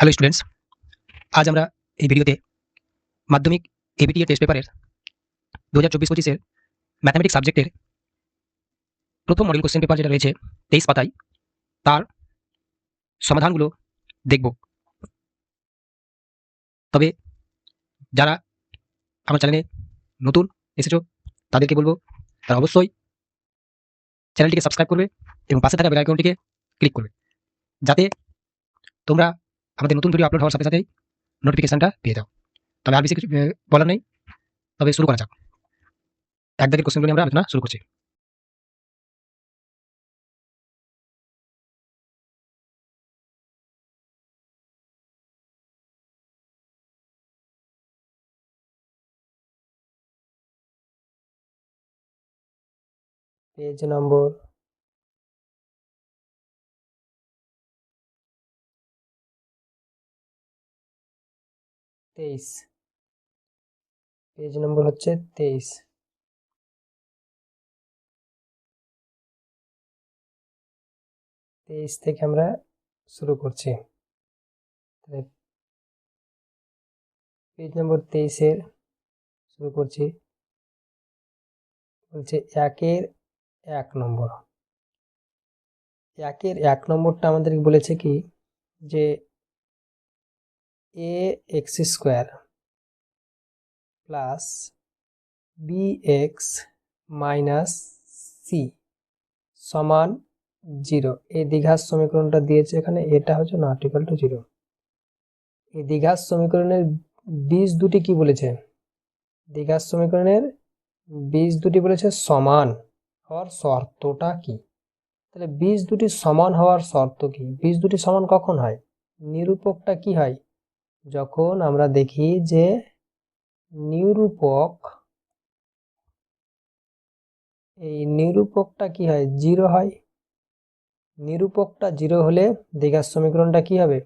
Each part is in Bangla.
হ্যালো স্টুডেন্টস আজ আমরা এই ভিডিওতে মাধ্যমিক এবিটি এর টেস্ট পেপারের দু হাজার চব্বিশ পঁচিশের ম্যাথামেটিক্স সাবজেক্টের প্রথম মডেল কোশ্চেন পেপার যেটা রয়েছে তেইশ পাতায় তার সমাধানগুলো দেখব তবে যারা আমার চ্যানেলে নতুন এসেছ তাদেরকে বলব তারা অবশ্যই চ্যানেলটিকে সাবস্ক্রাইব করবে এবং পাশে থাকা বেল আইকনটিকে ক্লিক করবে। যাতে তোমরা আমাদের নতুন ভিডিও আপলোড হওয়ার সাথে সাথেই নোটিফিকেশনটা পেয়ে যাও তবে আর বেশি কিছু বলার নেই। তবে শুরু করা যাক। এক দাগের কোশ্চেনগুলো আমরা আলোচনা শুরু করছি। পেজ নম্বর তেইশ। পেজ নম্বর হচ্ছে তেইশ। তেইশ থেকে আমরা শুরু করছি। পেজ নম্বর তেইশের শুরু করছি। বলছে একের এক নম্বর। একের এক নম্বরটা আমাদেরকে বলেছে কি যে a x square plus b x minus c সমান জিরো এই দীঘার সমীকরণটা দিয়েছে এখানে, এটা হচ্ছে নট ইকাল টু জিরো এই দীঘার সমীকরণের বীজ দুটি কি বলেছে? দীঘার সমীকরণের বীজ দুটি বলেছে সমান হওয়ার শর্তটা কি? তাহলে বীজ দুটি সমান হওয়ার শর্ত কি? বীজ দুটি সমান কখন হয়? নিরূপকটা কি হয়? যখন আমরা দেখি যে নিরূপক, এই নিরূপকটা কি হয়? জিরো হয়। নিরূপকটা জিরো হলে দীঘার সমীকরণটা কি হবে?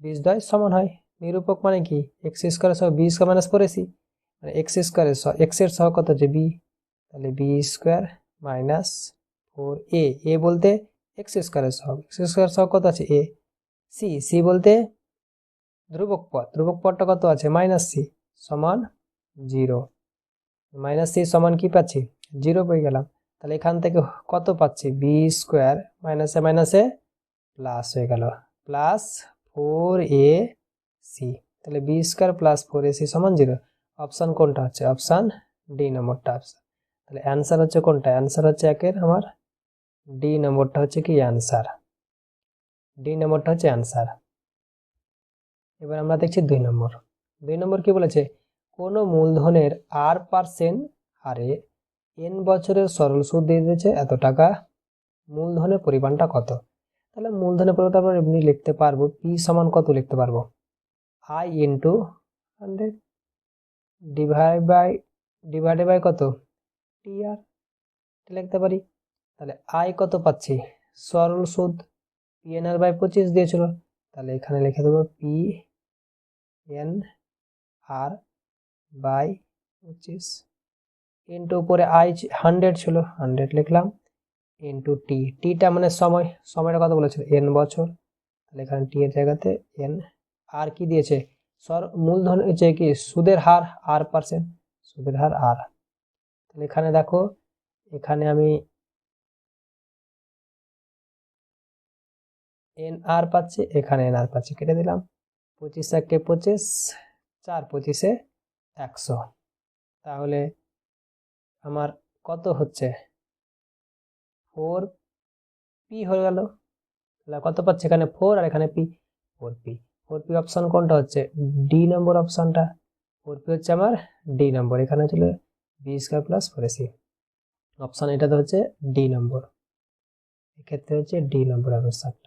বীজদ্বয় সমান হয়। নিরূপক মানে কি? এক্স স্কোয়ারের সহ b square minus a c. মানে এক্স স্কোয়ারের সহ এক্সের সহ কত হচ্ছে? বি। তাহলে b square minus four a. A বলতে এক্স স্কোয়ারের সহ এক্স স্কোয়ার সহ কত আছে? এ। সি। সি বলতে ধ্রুবক পদ ধ্রুবক পদটা কত আছে? মাইনাস সি সমান জিরো মাইনাস সি সমান কি পাচ্ছি? জিরো পেয়ে গেলাম। তাহলে এখান থেকে কত পাচ্ছি? বি স্কোয়ার মাইনাসে মাইনাসে প্লাস হয়ে গেল। প্লাস ফোর এ সি তাহলে b square plus four a c সমান জিরো অপশান কোনটা হচ্ছে? অপশান ডি নম্বরটা অপশান তাহলে অ্যান্সার হচ্ছে কোনটা? অ্যান্সার হচ্ছে একের আমার। ডি নম্বরটা হচ্ছে কি? অ্যান্সার ডি নম্বরটা হচ্ছে অ্যান্সার এবার আমরা দেখছি দুই নম্বর। দুই নম্বর কি বলেছে? কোনো মূলধনের আর পার্সেন্ট হারে এন বছরের সরল সুদ দিয়ে দিয়েছে, এত টাকা। মূলধনের পরিমাণটা কত? তাহলে মূলধনের পরিমাণ আমরা এমনি লিখতে পারব পি সমান কত লিখতে পারব? I into hundred divide by divided by কত? টি আর লিখতে পারি। তাহলে আই কত পাচ্ছি? সরল সুদ পি এন আর বাই পঁচিশ দিয়েছিল। তাহলে এখানে লিখে দেবো পি এন আর বাই পঁচিশ ইন্টু উপরে আই হান্ড্রেড ছিল হান্ড্রেড লিখলাম ইন্টু টি টিটা মানে সময়, সময়টা কত বলেছিল? এন বছর। তাহলে এখানে টি এর জায়গাতে এন আর কি দিয়েছে? সর, মূলধন হচ্ছে কি? সুদের হার আর পার্সেন্ট সুদের হার আর তাহলে এখানে দেখো, এখানে আমি এন আর পাচ্ছি, এখানে এন আর পাচ্ছি, কেটে দিলাম। পঁচিশ একে পঁচিশ, চার পঁচিশে একশো। তাহলে আমার কত হচ্ছে? ফোর পি হয়ে গেল। কত পাচ্ছে এখানে? ফোর আর এখানে p, four p. Four p option কোনটা হচ্ছে? ডি নম্বর অপশানটা। ফোর পি হচ্ছে আমার ডি নম্বর। এখানে ছিল b square plus four a c option এটাতে হচ্ছে ডি নম্বর। এক্ষেত্রে হচ্ছে ডি নম্বর অ্যান্সারটা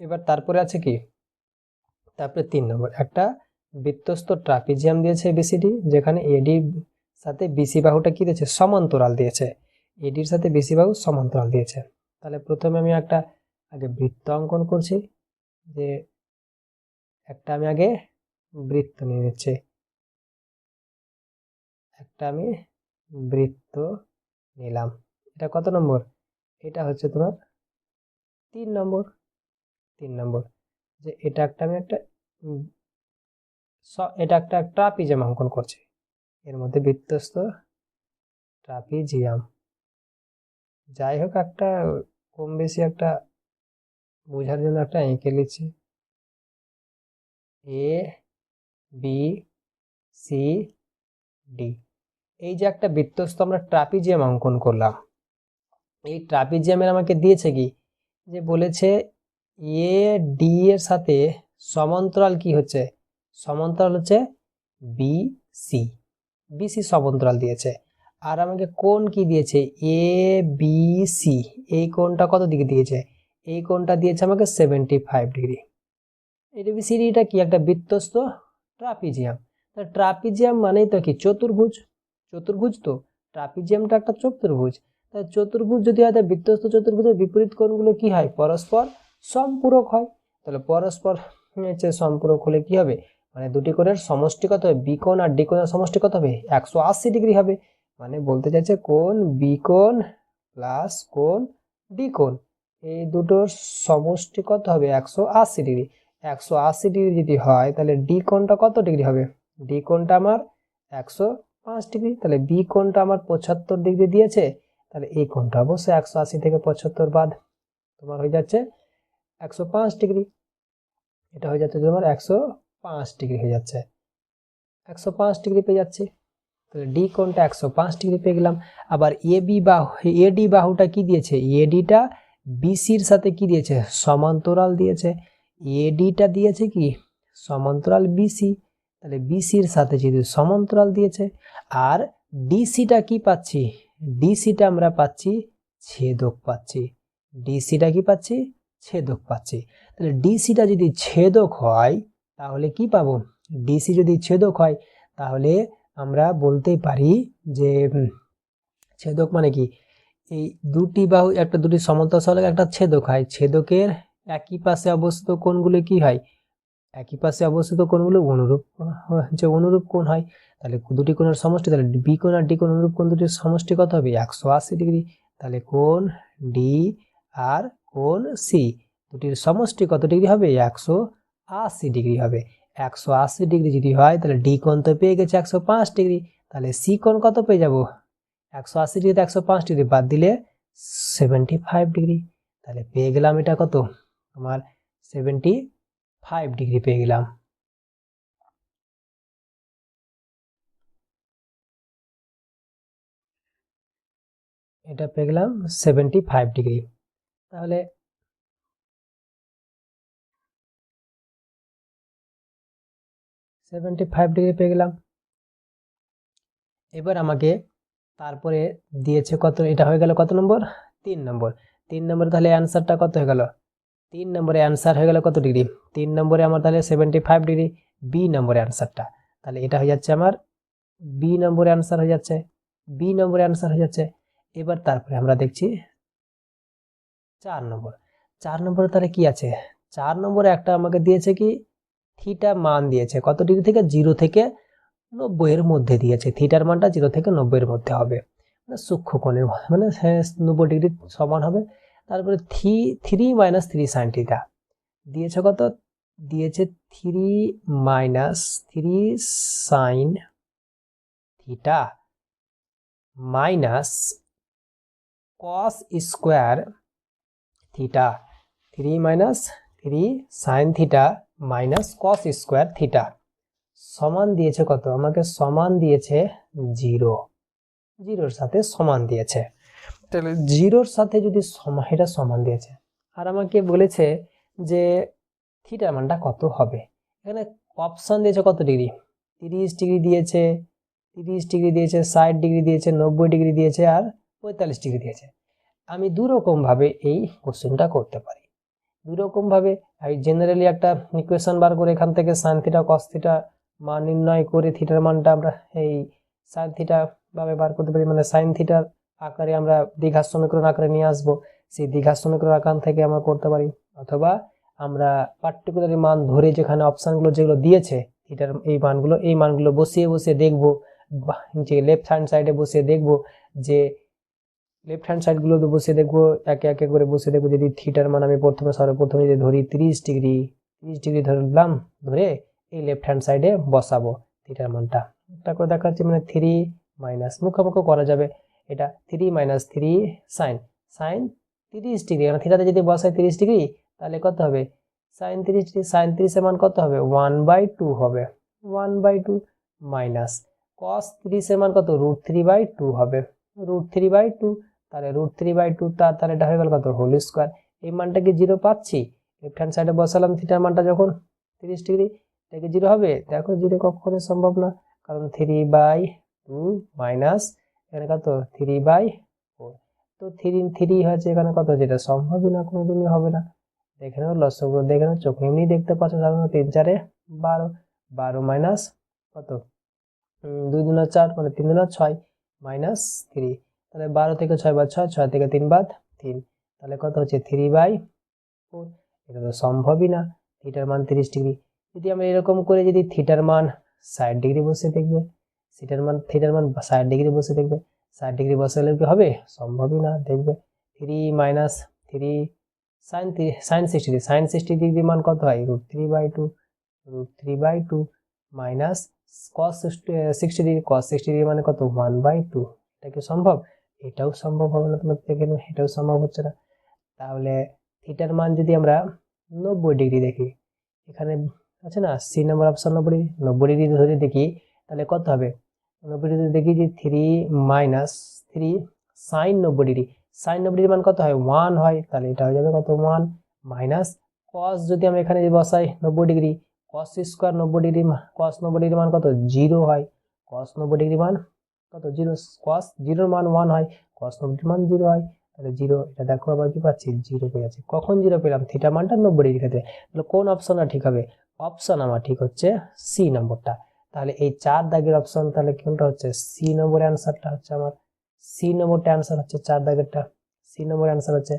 এবার তারপরে আছে কি? তারপরে তিন নম্বর। একটা বৃত্তস্ত ট্রাপিজিয়াম দিয়েছে বিসিডি যেখানে এডির সাথে বিসি বাহুটা কি দিয়েছে? সমান্তরাল দিয়েছে। এডির সাথে বিসি বাহু সমান্তরাল দিয়েছে। তাহলে প্রথমে আমি একটা আগে বৃত্ত অঙ্কন করছি, যে একটা আমি আগে বৃত্ত নিয়ে নিচ্ছি। একটা আমি বৃত্ত নিলাম। এটা কত নম্বর? এটা হচ্ছে তোমার তিন নম্বর। তিন নম্বর। যে এটা একটা আমি একটা এটা একটা ট্রাপিজিয়াম অঙ্কন করছি। এর মধ্যে বৃত্তস্ত ট্রাপিজিয়াম। যাই হোক, একটা কম বেশি একটা বোঝার জন্য একটা এঁকে নিচ্ছি এ বি সি ডি এই যে একটা বৃত্তস্ত আমরা ট্রাপিজিয়াম অঙ্কন করলাম। এই ট্রাপিজিয়ামের আমাকে দিয়েছে কি? যে বলেছে এ ডি এর সাথে সমান্তরাল কি হচ্ছে? সমান্তরাল হচ্ছে বি সি বিসি সমান্তরাল দিয়েছে। আর আমাকে কোণ কি দিয়েছে? এ বি সি এই কোণটা কত দিকে দিয়েছে? এই কোণটা দিয়েছে আমাকে সেভেন্টি ফাইভ ডিগ্রি এডিবিসিডিটা কি একটা বৃত্তস্ত ট্রাপিজিয়াম তা ট্রাপিজিয়াম মানেই তো কি? চতুর্ভুজ। চতুর্ভুজ তো? ট্রাপিজিয়ামটা একটা চতুর্ভুজ। তা চতুর্ভুজ যদি হয় তাহলে বৃত্তস্ত চতুর্ভুজের বিপরীত কোণগুলো কি হয়? পরস্পর। সম্পূরক হয়। তাহলে পরস্পর হচ্ছে সম্পূরক হলে কি হবে? মানে দুটি কোণের সমষ্টি কত হবে? বি কোণ আর ডি কোণের সমষ্টি কত হবে? একশো আশি ডিগ্রি হবে। মানে বলতে চাইছে কোণ বি কোণ প্লাস কোণ ডি কোণ এই দুটোর সমষ্টি কত হবে? একশো আশি ডিগ্রি। একশো আশি ডিগ্রি যদি হয়, তাহলে ডি কোণটা কত ডিগ্রি হবে? ডি কোণটা আমার একশো পাঁচ ডিগ্রি। তাহলে বি কোণটা আমার পঁচাত্তর ডিগ্রি দিয়েছে। তাহলে এই কোণটা অবশ্যই একশো আশি থেকে পঁচাত্তর বাদ তোমার হয়ে যাচ্ছে একশো পাঁচ ডিগ্রি। এটা হয়ে যাচ্ছে তোমার একশো পাঁচ ডিগ্রি হয়ে যাচ্ছে। একশো পাঁচ ডিগ্রি পেয়ে যাচ্ছি। তাহলে ডি কোণটা একশো পাঁচ ডিগ্রি পেয়ে গেলাম। আবার এ বি বাহু এডি বাহুটা কি দিয়েছে? এডিটা বিসির সাথে কি দিয়েছে? সমান্তরাল দিয়েছে। এডিটা দিয়েছে কি? সমান্তরাল বিসি তাহলে বিসির সাথে যদি সমান্তরাল দিয়েছে, আর ডিসিটা কি পাচ্ছি? ডিসিটা আমরা পাচ্ছি, ছেদক পাচ্ছি। ডিসিটা কি পাচ্ছি? ছেদক পাচ্ছি। তাহলে ডিসিটা যদি ছেদক হয়, তাহলে কি পাবো? ডিসি যদি ছেদক হয়, তাহলে আমরা বলতেই পারি যে ছেদক মানে কি? এই দুটি বাহু, একটা দুটি সমান্তরাল সরলে একটা ছেদক হয়। ছেদকের একই পাশে অবস্থিত কোণগুলো কি হয়? একই পাশে অবস্থিত কোণগুলো অনুরূপ যে অনুরূপ কোণ হয়। তাহলে দুটি কোণের সমষ্টি, তাহলে বি কোণ আর ডি কোণ অনুরূপ কোণ দুটির সমষ্টি কত হবে? একশো আশি ডিগ্রি। তাহলে কোণ ডি আর কোণ সি দুটির সমষ্টি কত ডিগ্রি হবে? একশো আশি ডিগ্রি হবে। একশো আশি ডিগ্রি যদি হয়, তাহলে ডি কোণ তো পেয়ে গেছে একশো পাঁচ ডিগ্রি। তাহলে সি কোণ কত পেয়ে যাব? একশো আশি ডিগ্রিতে একশো পাঁচ ডিগ্রি বাদ দিলে সেভেন্টি ফাইভ ডিগ্রি। তাহলে পেয়ে গেলাম এটা কত? আমার সেভেন্টি ফাইভ ডিগ্রি পেয়ে গেলাম। এটা পেয়ে গেলাম সেভেন্টি ফাইভ ডিগ্রি। তাহলে সেভেন্টি ফাইভ ডিগ্রি পেয়ে গেলাম। এবার আমাকে তারপরে দিয়েছে কত? এটা হয়ে গেল কত নম্বর? তিন নম্বর। তিন নম্বরে তাহলে অ্যান্সারটা কত হয়ে গেল? তিন নম্বরে অ্যান্সার হয়ে গেল কত ডিগ্রি তিন নম্বরে আমার তাহলে সেভেন্টি ফাইভ ডিগ্রি বি নম্বরে অ্যান্সারটা তাহলে এটা হয়ে যাচ্ছে আমার বি নম্বরে অ্যান্সার হয়ে যাচ্ছে। বি নম্বরে অ্যান্সার হয়ে যাচ্ছে। এবার তারপরে আমরা দেখছি চার নম্বর। চার নম্বরে তাহলে কি আছে? চার নম্বরে একটা আমাকে দিয়েছে কি? থিটা মান দিয়েছে। কত ডিগ্রি থেকে? জিরো থেকে নব্বইয়ের মধ্যে দিয়েছে। থিটার মানটা জিরো থেকে নব্বইয়ের মধ্যে হবে। মানে সূক্ষ্ম কোণের মানে। নব্বই ডিগ্রি সমান হবে। তারপরে three three minus three sine theta. দিয়েছে কত? দিয়েছে three minus three sine theta minus cos square theta three minus three sine theta minus cos square theta সমান দিয়েছে কত? আমাকে সমান দিয়েছে জিরো জিরোর সাথে সমান দিয়েছে। তাহলে জিরোর সাথে যদি এটা সমান দিয়েছে, আর আমাকে বলেছে যে থিটার মানটা কত হবে? এখানে অপশন দিয়েছে কত ডিগ্রি তিরিশ ডিগ্রি দিয়েছে, তিরিশ ডিগ্রি দিয়েছে, ষাট ডিগ্রি দিয়েছে, নব্বই ডিগ্রি দিয়েছে, আর পঁয়তাল্লিশ ডিগ্রি দিয়েছে। আমি দুরকমভাবে এই কোশ্চেনটা করতে পারি। দুরকমভাবে আমি জেনারেলি একটা ইকুয়েশন বার করে এখান থেকে সাইন থিটা কস থিটা মান নির্ণয় করে থিটার মানটা আমরা এই সাইন থিটা ভাবে বার করতে পারি। মানে সাইন থিটার আকারে আমরা দীঘার সমীকরণ আকারে নিয়ে আসব। সেই দীঘার সমীকরণ আকার থেকে আমরা করতে পারি। অথবা আমরা পার্টিকুলারি মান ধরে যেখানে অপশানগুলো যেগুলো দিয়েছে থিটার এই মানগুলো এই মানগুলো বসিয়ে বসিয়ে দেখব যে লেফট হ্যান্ড সাইডে বসিয়ে দেখব যে লেফট হ্যান্ড সাইডগুলো তো বসে দেখব, একে একে করে বসে দেখব, যদি থিটার মান আমি প্রথমে সর্বপ্রথমে যদি ধরি তিরিশ ডিগ্রি তিরিশ ডিগ্রি ধরলাম, ধরে এই লেফট হ্যান্ড সাইডে বসাবো থিটার মানটা। একটা করে দেখাচ্ছি মানে থ্রি মাইনাস মুখোমুখি করা যাবে। এটা three minus three sine sine তিরিশ ডিগ্রি কারণ থিটাতে যদি বসাই তিরিশ ডিগ্রি, তাহলে কত হবে? সাইন তিরিশ ডিগ্রি সাইন তিরিশের মান কত হবে? ওয়ান বাই টু হবে। One by two minus cos তিরিশের মান কত? রুট থ্রি বাই টু হবে। রুট থ্রি বাই টু তাহলে রুট থ্রি বাই টু তার তাহলে এটা হয়ে গেল কত? হোল স্কোয়ার এই মানটা কি জিরো পাচ্ছি? লেফট হ্যান্ড সাইডে বসালাম থিটার মানটা যখন তিরিশ ডিগ্রি এটা কি জিরো হবে? দেখো জিরো কখনো সম্ভব না, কারণ থ্রি বাই টু মাইনাস এখানে কত? থ্রি বাই ফোর তো থ্রি থ্রি হয়েছে এখানে কত? যেটা সম্ভবই না, কোনোদিনই হবে না। দেখে নাও, লসগুলো দেখে নাও, চোখে এমনি দেখতে পাচ্ছ, সাধারণত তিন চারে বারো। বারো মাইনাস কত? দুই দুনা চার মানে তিন দুনা ছয় মাইনাস থ্রি তাহলে বারো থেকে ছয় বাদ ছয় ছয় থেকে তিন বাদ তিন। তাহলে কত হচ্ছে? থ্রি বাই ফোর এটা তো সম্ভবই না। থিটার মান তিরিশ ডিগ্রি। যদি আমরা এরকম করে যদি থিটার মান ষাট ডিগ্রি বসে দেখবে থিটার মান থিটার মান ষাট ডিগ্রি বসে দেখবে, ষাট ডিগ্রি বসালে কি হবে? সম্ভবই না, দেখবে। Three minus three sine sine sixty sine sixty degree মান কত হয়? Root three by two root three by two minus cos sixty degree cos sixty degree মানে কত? ওয়ান বাই টু এটা কি সম্ভব? এটাও সম্ভব হবে না তোমার থেকে, এটাও সম্ভব হচ্ছে না। তাহলে থিটার মান যদি আমরা নব্বই ডিগ্রি দেখি, এখানে আছে না সি নাম্বার অপশন নব্বই নব্বই ডিগ্রি ধরে দেখি, তাহলে কত হবে? নব্বই ডিগ্রি দেখি যে থ্রি মাইনাস থ্রি সাইন নব্বই ডিগ্রি সাইন নব্বই ডিগ্রি মান কত হয়? ওয়ান হয়, তাহলে এটা হয়ে যাবে কত? ওয়ান মাইনাস কস যদি আমরা এখানে বসাই নব্বই ডিগ্রি কস স্কোয়ার নব্বই ডিগ্রি কস নব্বই ডিগ্রি মান কত? জিরো হয়। কস নব্বই ডিগ্রি মান কত? জিরো কস জিরোর মান ওয়ান হয় কস নব্বই মান জিরো হয়, তাহলে জিরো, এটা দেখো আবার কি পাচ্ছি? জিরো পেয়ে যাচ্ছে। কখন জিরো পেলাম? থিটা মানটা নব্বই ডিগ্রি ক্ষেত্রে তাহলে কোন অপশনটা ঠিক হবে? অপশন আমার ঠিক হচ্ছে সি নম্বরটা। তাহলে এই চার দাগের অপশন তাহলে কোনটা হচ্ছে? সি নম্বরের অ্যান্সারটা হচ্ছে আমার সি নম্বরটা অ্যান্সার হচ্ছে চার দাগেরটা। সি নম্বরের অ্যান্সার হচ্ছে,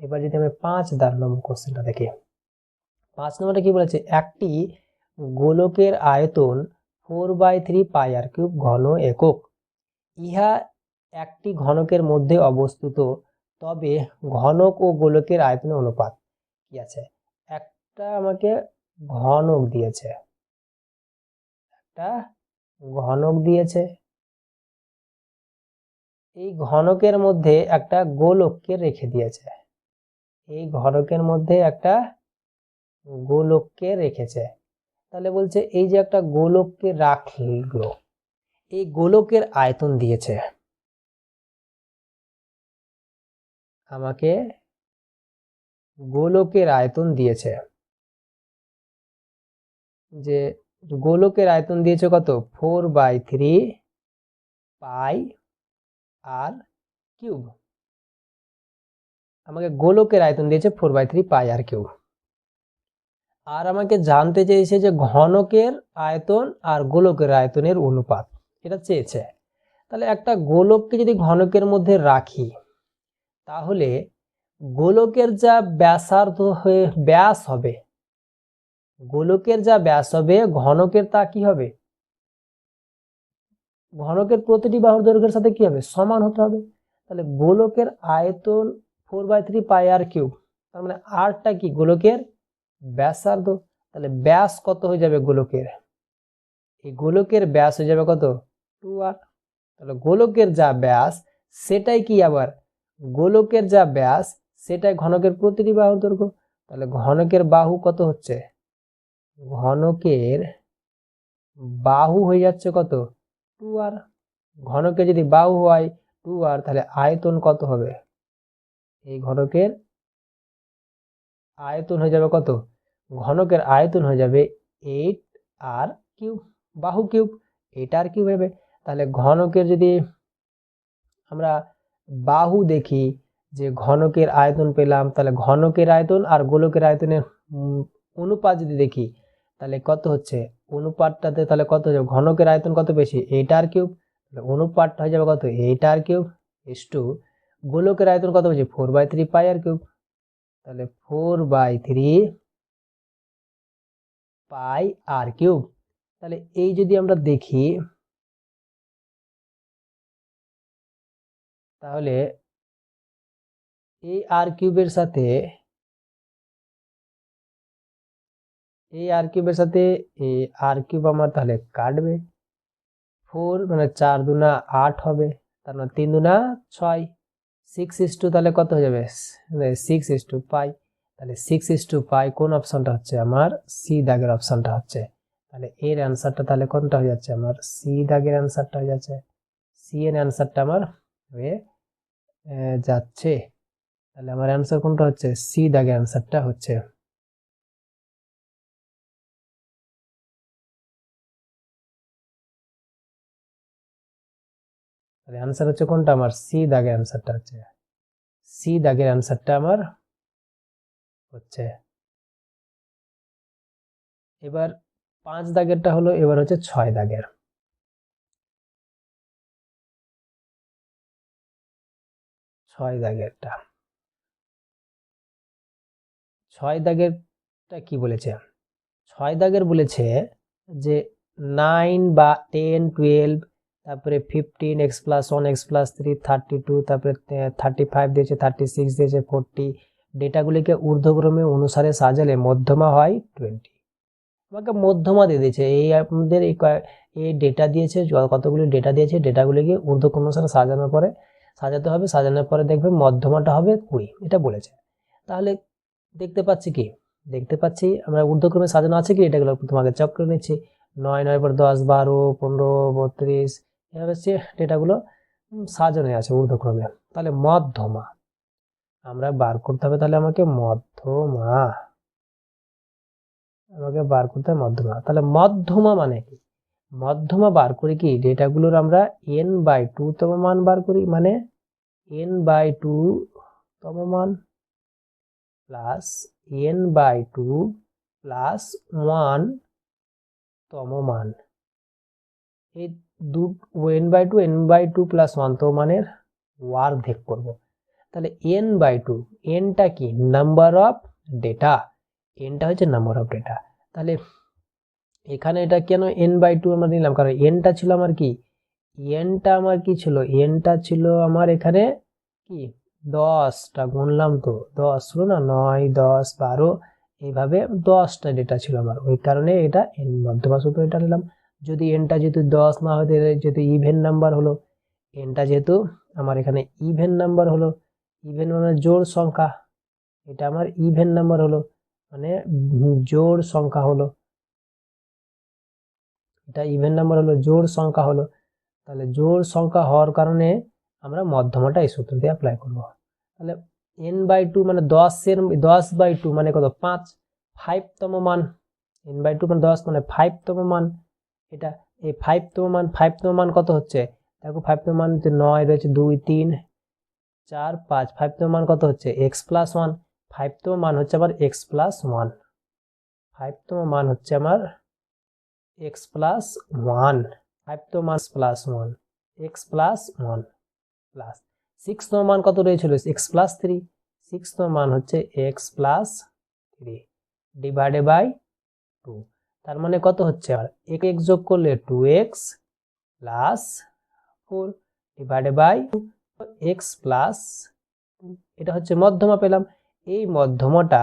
এবার যদি আমি পাঁচ দাগ নম্বর কোশ্চেনটা দেখি। পাঁচ নম্বরটা কি বলেছে? একটি গোলকের আয়তন four by three pi r cube ঘন একক। ইহা একটি ঘনকের মধ্যে অবস্থিত, তবে ঘনক ও গোলকের আয়তনের অনুপাত কি আছে? একটা আমাকে ঘনক দিয়েছে। একটা ঘনক দিয়েছে। এই ঘনকের মধ্যে একটা গোলককে রেখে দিয়েছে। এই ঘনকের মধ্যে একটা গোলককে রেখেছে। তাহলে বলছে, এই যে একটা গোলককে রাখল এই গোলকের আয়তন দিয়েছে। আমাকে গোলকের আয়তন দিয়েছে। যে গোলকের আয়তন দিয়েছে কত? Four by three pi r cube. আমাকে গোলকের আয়তন দিয়েছে four by three pi r cube. আর আমাকে জানতে চেয়েছে যে ঘনকের আয়তন আর গোলকের আয়তনের অনুপাত। এটা চেয়েছে। তাহলে একটা গোলককে যদি ঘনকের মধ্যে রাখি, তাহলে গোলকের যা ব্যাসার্ধ হয়ে ব্যাস হবে, গোলকের যা ব্যাস হবে, ঘনকের তা কি হবে? ঘনকের প্রতিটি বাহুর দৈর্ঘ্যের সাথে কি হবে? সমান হতে হবে। তাহলে গোলকের আয়তন four by three pi r cube তার মানে আরটা কি? গোলকের ব্যাসার্ধ। তাহলে ব্যাস কত হয়ে যাবে গোলকের? এই গোলকের ব্যাস হয়ে যাবে কত? টু আর তাহলে গোলকের যা ব্যাস, সেটাই কি আবার? গোলকের যা ব্যাস, সেটাই ঘনকের প্রতিটি বাহুর দৈর্ঘ্য। তাহলে ঘনকের বাহু কত হচ্ছে? ঘনকের বাহু হয়ে যাচ্ছে কত? টু আর ঘনকে যদি বাহু হয় টু আর তাহলে আয়তন কত হবে? এই ঘনকের আয়তন হয়ে যাবে কত? ঘনকের আয়তন হয়ে যাবে এইট আর কিউব বাহু কিউব এইট আর কিউব হবে। তাহলে ঘনকের যদি আমরা বাহু দেখি, যে ঘনকের আয়তন পেলাম, তাহলে ঘনকের আয়তন আর গোলকের আয়তনের অনুপাত যদি দেখি, তাহলে কত হচ্ছে? অনুপাতটাতে তাহলে কত হয়ে যাবে? ঘনকের আয়তন কত বেশি? এইট আর কিউব, তাহলে অনুপাতটা হয়ে যাবে কত? Eight r cube is to গোলকের আয়তন কত বেশি? Four by three pi r cube, তাহলে four by three pi r cube. তাহলে এই যদি আমরা দেখি তাহলে এই আর কিউবের সাথে এই আর কিউবের সাথে এই আর কিউব আমার তাহলে কাটবে। ফোর মানে চার দুনা আট হবে, তার মানে তিন দুনা ছয়। সিক্স ইস টু তাহলে কত হয়ে যাবে? সিক্স ইস টু পাই তাহলে সিক্স ইস টু পাই কোন অপশানটা হচ্ছে? আমার সি দাগের অপশানটা হচ্ছে। তাহলে এর অ্যান্সারটা তাহলে কোনটা হয়ে যাচ্ছে? আমার সি দাগের অ্যান্সারটা হয়ে যাচ্ছে। সি এর অ্যান্সারটা আমার হয়ে যাচ্ছে। তাহলে আমার অ্যান্সার কোনটা হচ্ছে? সি দাগের অ্যান্সারটা হচ্ছে। তাহলে অ্যান্সার হচ্ছে কোনটা আমার? সি দাগের অ্যান্সারটা হচ্ছে। সি দাগের অ্যান্সারটা আমার হচ্ছে। এবার পাঁচ দাগেরটা হলো, এবার হচ্ছে ছয় দাগের। ছয় দাগেরটা। ছয় দাগেরটা কি বলেছে? ছয় দাগের বলেছে যে নাইন বা টেন টুয়েলভ তারপরে fifteen x plus one x plus three thirty two তারপরে থার্টি ফাইভ দিয়েছে থার্টি সিক্স দিয়েছে ফোরটি ডেটাগুলিকে ঊর্ধ্বক্রমে অনুসারে সাজালে মধ্যমা হয় টোয়েন্টি আমাকে মধ্যমা দিয়ে দিয়েছে। এই আমাদের এই ডেটা দিয়েছে কতগুলি ডেটা দিয়েছে ডেটাগুলিকে ঊর্ধ্বক্রম অনুসারে সাজানোর পরে সাজাতে হবে, সাজানোর পরে দেখবে মধ্যমাটা হবে কুড়ি, এটা বলেছে। তাহলে দেখতে পাচ্ছি কি? দেখতে পাচ্ছি আমরা ঊর্ধ্বক্রমে সাজানো আছে কি? এটাগুলো তোমাকে চক করে নিচ্ছি। নয় নয় পর দশ, বারো, পনেরো, বত্রিশ, এভাবে সে ডেটাগুলো সাজানো আছে ঊর্ধ্বক্রমে। তাহলে মধ্যমা, আমরা বার করতে হবে তাহলে আমাকে মধ্যমা, আমাকে বার করতে হবে মধ্যমা। তাহলে মধ্যমা মানে কি? মধ্যমা বার করি কি? ডেটাগুলোর আমরা এন বাই টু তম মান বার করি মানে এন বাই টু তম মান plus n by two plus one তম মান। এই দু n by two n by two plus one তম মানের ওয়ার্ধেক করব। তাহলে এন বাই টু এনটা কি নাম্বার অফ ডেটা এনটা হচ্ছে নাম্বার অফ ডেটা তাহলে এখানে এটা কেন এন বাই টু আমরা নিলাম? কারণ এনটা ছিল আমার কি? এনটা আমার কি ছিল? এনটা ছিল আমার এখানে কি? দশটা গুনলাম তো দশ ছিল না নয়, দশ, বারো, এইভাবে দশটা ডেটা ছিল আমার। ওই কারণে এটা এন মধ্যমা সূত্র এটা নিলাম। যদি এনটা যেহেতু দশ না হতে যেহেতু ইভেন নাম্বার হলো এনটা যেহেতু আমার এখানে ইভেন নাম্বার হলো ইভেন মানে জোর সংখ্যা, এটা আমার ইভেন নাম্বার হলো মানে জোর সংখ্যা হলো। এটা ইভেন নাম্বার হলো, জোড় সংখ্যা হলো। তাহলে জোড় সংখ্যা হওয়ার কারণে আমরা মধ্যমাটা এই সূত্র দিয়ে অ্যাপ্লাই করব। তাহলে এন বাই টু মানে দশের দশ বাই টু মানে কত? পাঁচ। ফাইভতম মান এন বাই টু মানে দশ মানে ফাইভতম মান। এটা, এই ফাইভতম মান ফাইভতম মান কত হচ্ছে? দেখো ফাইভতম মান নয়, রয়েছে দুই, তিন, চার, পাঁচ। ফাইভতম মান কত হচ্ছে? এক্স প্লাস ওয়ান ফাইভতম মান হচ্ছে আমার এক্স প্লাস ওয়ান ফাইভতম মান হচ্ছে আমার এক্স প্লাস ওয়ান ফাইভতম মান plus one x plus one plus সিক্সতম মান কত রয়েছিল? এক্স প্লাস থ্রি সিক্সতম মান হচ্ছে x plus three divided by two তার মানে কত হচ্ছে? আর এক এক্স যোগ করলে two x plus four divided by x plus এটা হচ্ছে মধ্যমা পেলাম। এই মধ্যমাটা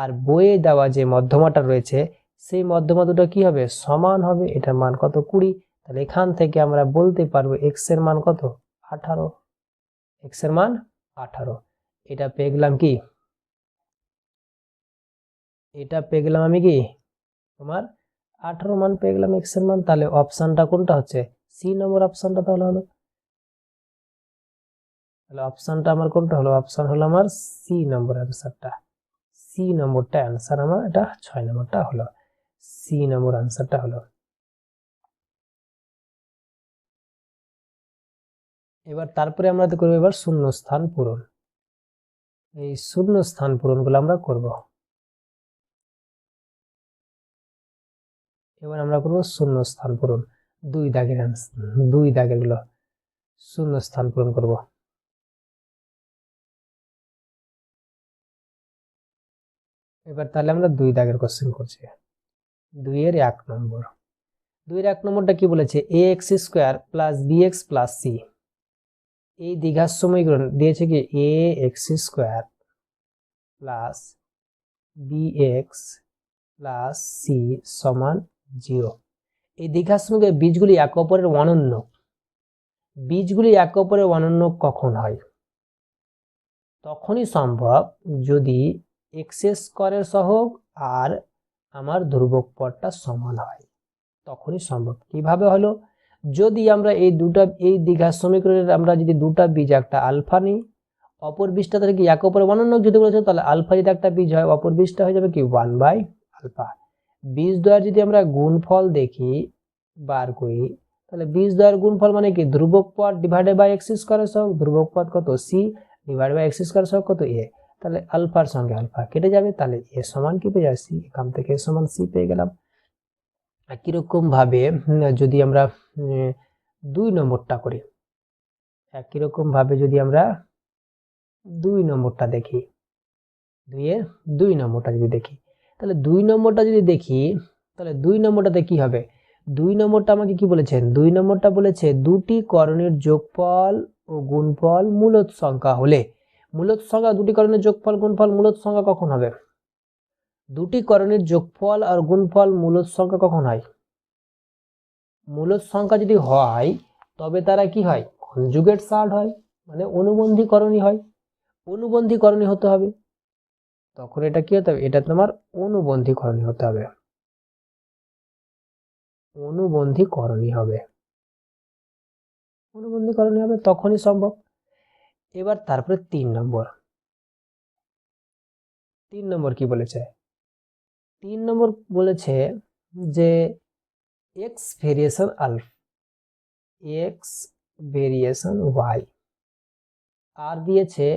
আর বইয়ে দেওয়া যে মধ্যমাটা রয়েছে সেই মধ্যমা দুটো কি হবে? সমান হবে। এটার মান কত? কুড়ি। তাহলে এখান থেকে আমরা বলতে পারব এক্সের মান কত? আঠারো। এক্সের মান আঠারো। এটা পেয়ে গেলাম কি? এটা পেয়ে গেলাম আমি কি? তোমার আঠারো মান পেয়ে গেলাম এক্সের মান। তাহলে অপশানটা কোনটা হচ্ছে? সি নম্বর অপশানটা তাহলে হলো। তাহলে অপশানটা আমার কোনটা হলো? অপশান হলো আমার সি নম্বর অ্যান্সারটা সি নম্বরটা অ্যান্সার আমার এটা ছয় নম্বরটা হলো। সি নম্বর আনসারটা হলো এবার তারপরে আমরা করব এবার শূন্য স্থান পূরণ। এই শূন্য স্থান পূরণগুলো আমরা করব। এবার আমরা করব শূন্য স্থান পূরণ। দুই দাগের দুই দাগেরগুলো শূন্য স্থান পূরণ করব। এবার তাহলে আমরা দুই দাগের কোশ্চেন করছি। দুইয়ের এক নম্বর। দুইয়ের এক নম্বরটা কি বলেছে? A x square plus b x plus c এই দীঘার সমীকরণ দিয়েছে কি? A x square plus b x plus c সমান জিরো এই দীঘার সঙ্গে বীজগুলি এক অপরের অনন্য। বীজগুলি এক অপরের অনন্য কখন হয়? তখনই সম্ভব যদি এক্স স্কোয়ারের সহগ আর আমার ধ্রুবক পদটা সমান হয়। তখনই সম্ভব। কীভাবে হলো? যদি আমরা এই দুটা, এই দীঘার সমীকরণের আমরা যদি দুটা বীজ একটা আলফা নিই, অপর বীজটা তাহলে কি এক অপরে অনন্য যদি বলেছে, তাহলে আলফা যদি একটা বীজ হয়, অপর বীজটা হয়ে যাবে কি? One by alpha. বীজ দ্বয়ের যদি আমরা গুণফল দেখি, বার করি, তাহলে বীজ দ্বয়ের গুণফল মানে কি? ধ্রুবক পদ ডিভাইডেড বাই এক্স স্কোয়ারের সহ ধ্রুবক পদ কত? C divide by x square সহ কত? এ তাহলে আলফার সঙ্গে আলফা কেটে যাবে, তাহলে এ সমান কি পেয়ে যাবে? সি, এখান থেকে এ সমান সি পেয়ে গেলাম। একই রকম ভাবে যদি আমরা দুই নম্বরটা করি, একই রকম ভাবে যদি আমরা দুই নম্বরটা দেখি, দুইয়ের দুই নম্বরটা যদি দেখি, তাহলে দুই নম্বরটা যদি দেখি, তাহলে দুই নম্বরটাতে কি হবে? দুই নম্বরটা আমাকে কি বলেছেন? দুই নম্বরটা বলেছে দুটি করণের যোগফল ও গুণফল মূলত সংখ্যা হলে। মূলত সংখ্যা দুটি করণের যোগফল, গুণফল মূলত সংখ্যা কখন হবে? দুটি করণের যোগফল আর গুণফল মূলত সংখ্যা কখন হয়? মূলত সংখ্যা যদি হয়, তবে তারা কি হয়? কনজুগেট সার্ট হয় মানে অনুবন্ধীকরণী হয়। অনুবন্ধীকরণী হতে হবে। তখন এটা কি হতে হবে? এটা তোমার অনুবন্ধীকরণী হতে হবে। অনুবন্ধীকরণী হবে। অনুবন্ধীকরণী হবে, তখনই সম্ভব। এবার তারপরে তিন নম্বর। তিন নম্বর কি বলেছে? তিন নম্বর বলেছে যে x variation alpha x variation y আর দিয়েছে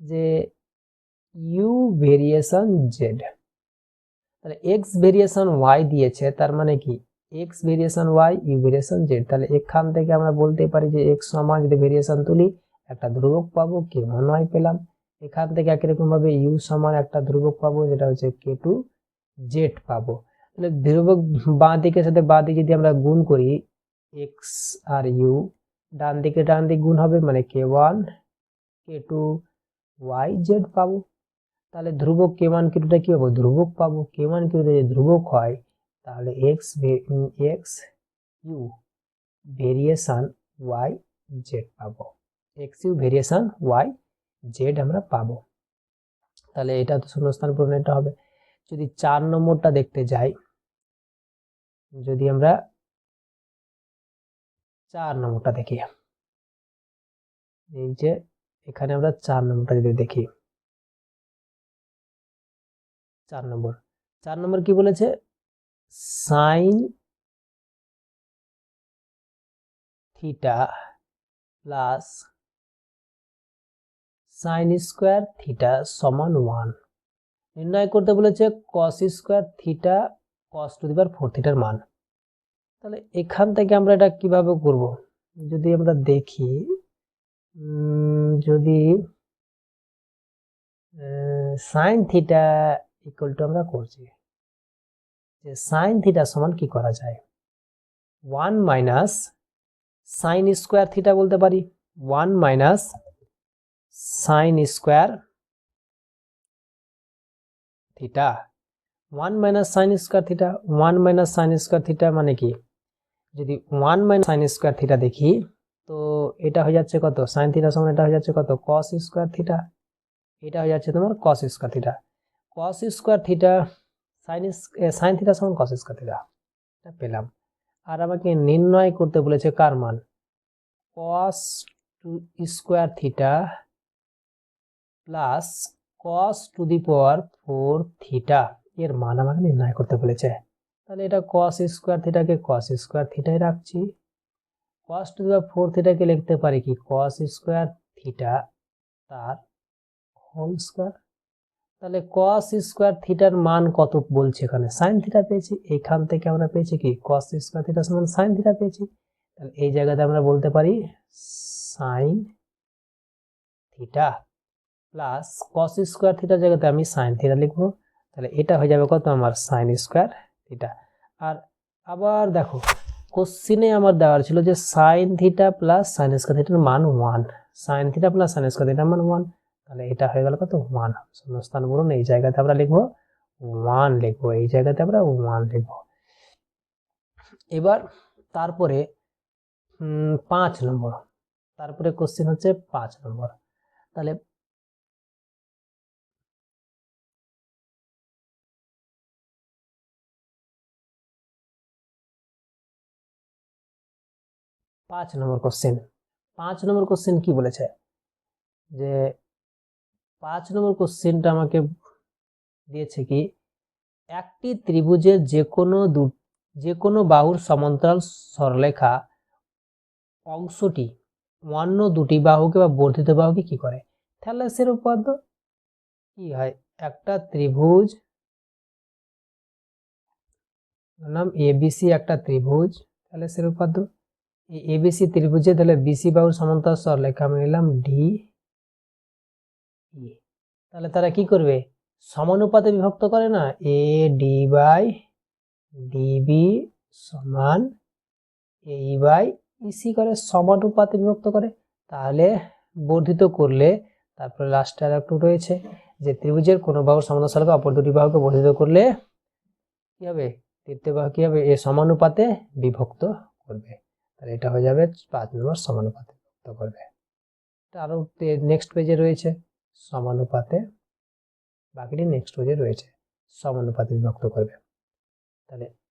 যে ইউ ভেরিয়েশন জেড তাহলে এক্স ভেরিয়েশন ওয়াই দিয়েছে, তার মানে কি? X variation y u variation z তাহলে এখান থেকে আমরা বলতে পারি যে এক্স সমান যদি ভেরিয়েশন তুলি একটা ধ্রুবক পাবো কে ওয়ান ওয়াই পেলাম। এখান থেকে একই রকম ভাবে ইউ সমান একটা ধ্রুবক পাবো, যেটা হচ্ছে কে টু জেড পাবো। তাহলে ধ্রুবক বাঁ দিকের সাথে বাঁ দিকে যদি আমরা গুণ করি এক্স আর ইউ ডান দিকে ডান দিক গুণ হবে মানে k one k two y z পাবো। তাহলে ধ্রুবক কে ওয়ান কে টুটা কি পাবো? ধ্রুবক পাবো। কে ওয়ান কে যদি ধ্রুবক হয়, তাহলে x x u variation y z পাবো। X u variation y z আমরা পাবো। তাহলে এটা তো শূন্যস্থান পূরণ এটা হবে। যদি চার নম্বরটা দেখতে যাই, যদি আমরা চার নম্বরটা দেখি, এই যে এখানে আমরা চার নম্বরটা যদি দেখি, চার নম্বর চার নম্বর কি বলেছে? Sine theta plus sine square theta সমান ওয়ান নির্ণয় করতে বলেছে cos square theta cos to the power four থিটার মান। তাহলে এখান থেকে আমরা এটা কীভাবে করব? যদি আমরা দেখি যদি সাইন থিটা ইকুয়াল টু আমরা করছি, যে সাইন থিটা সমান কি করা যায়? One minus sine square theta বলতে পারি। One minus sine square theta one minus sine square theta one minus sine square theta মানে কি? যদি one minus sine square theta দেখি, তো এটা হয়ে যাচ্ছে কত? সাইন থিটা সমান এটা হয়ে যাচ্ছে কত? কস স্কোয়ার থিটা এটা হয়ে যাচ্ছে তোমার cos square theta cos square theta sine sine theta সমান কস স্কোয়ার থিটা এটা পেলাম। আর আমাকে নির্ণয় করতে বলেছে কার মান? Cos two square theta plus cos to the power four theta এর মান আমাকে নির্ণয় করতে বলেছে। তাহলে এটা কস স্কোয়ার থিটাকে কস স্কোয়ার থিটাই রাখছি। কস টু দি পাওয়ার ফোর থিটাকে লিখতে পারি কি? কস স্কোয়ার থিটা তার হোল স্কোয়ার তাহলে কস স্কোয়ার থিটার মান কত বলছে এখানে? সাইন থিটা পেয়েছি। এইখান থেকে আমরা পেয়েছি কি? কস স্কোয়ার থিটা সমান সাইন থিটা পেয়েছি। তাহলে এই জায়গাতে আমরা বলতে পারি sine theta plus cos square থিটার জায়গাতে আমি সাইন থিটা লিখব। তাহলে এটা হয়ে যাবে কত? আমার সাইন স্কোয়ার থিটা আর আবার দেখো কোশ্চিনে আমার দেওয়ার ছিল যে sine theta plus sine square থিটার মান one sine theta plus sine square theta মান ওয়ান তাহলে এটা হয়ে গেল কত? ওয়ান শূন্যস্থান বলুন, এই জায়গাতে আমরা লিখব ওয়ান লিখব, এই জায়গাতে আমরা ওয়ান লিখব। এবার তারপরে পাঁচ নম্বর। তারপরে কোশ্চেন হচ্ছে পাঁচ নম্বর। তাহলে পাঁচ নম্বর কোশ্চেন পাঁচ নম্বর কোশ্চেন কি বলেছে? যে পাঁচ নম্বর কোশ্চেনটা আমাকে দিয়েছে কি, একটি ত্রিভুজের যে কোনো দু যে কোনো বাহুর সমান্তরাল সরলেখা অংশটি অন্য দুটি বাহুকে বা বর্ধিত বাহুকে কি করে? থ্যালাসের উপাদ্য কি হয়? একটা ত্রিভুজ, নাম এবিসি একটা ত্রিভুজ, থ্যালাসের উপাদ্য এবিসি ত্রিভুজে, তাহলে বিসি বাহুর সমান্তরাল সরলেখা আমি নিলাম ডি তাহলে তারা কি করবে? সমানুপাতে বিভক্ত করে না? এ ডি বাই ডিবি সমান এই বাই ইসি করে সমানুপাতে বিভক্ত করে। তাহলে বর্ধিত করলে তারপরে লাস্টে আর একটু রয়েছে, যে ত্রিভুজের কোনো বাহুর সমান্তরাল সরলরেখা অপর দুটি বাহুকে বর্ধিত করলে কি হবে? তৃতীয় বাহু কি হবে? এ সমানুপাতে বিভক্ত করবে। তাহলে এটা হয়ে যাবে পাঁচ নম্বর সমানুপাতে বিভক্ত করবে। আরও নেক্সট পেজে রয়েছে, সমানুপাতে, বাকিটি নেক্সট পেজে রয়েছে, সমানুপাতে বিভক্ত করবে। তাহলে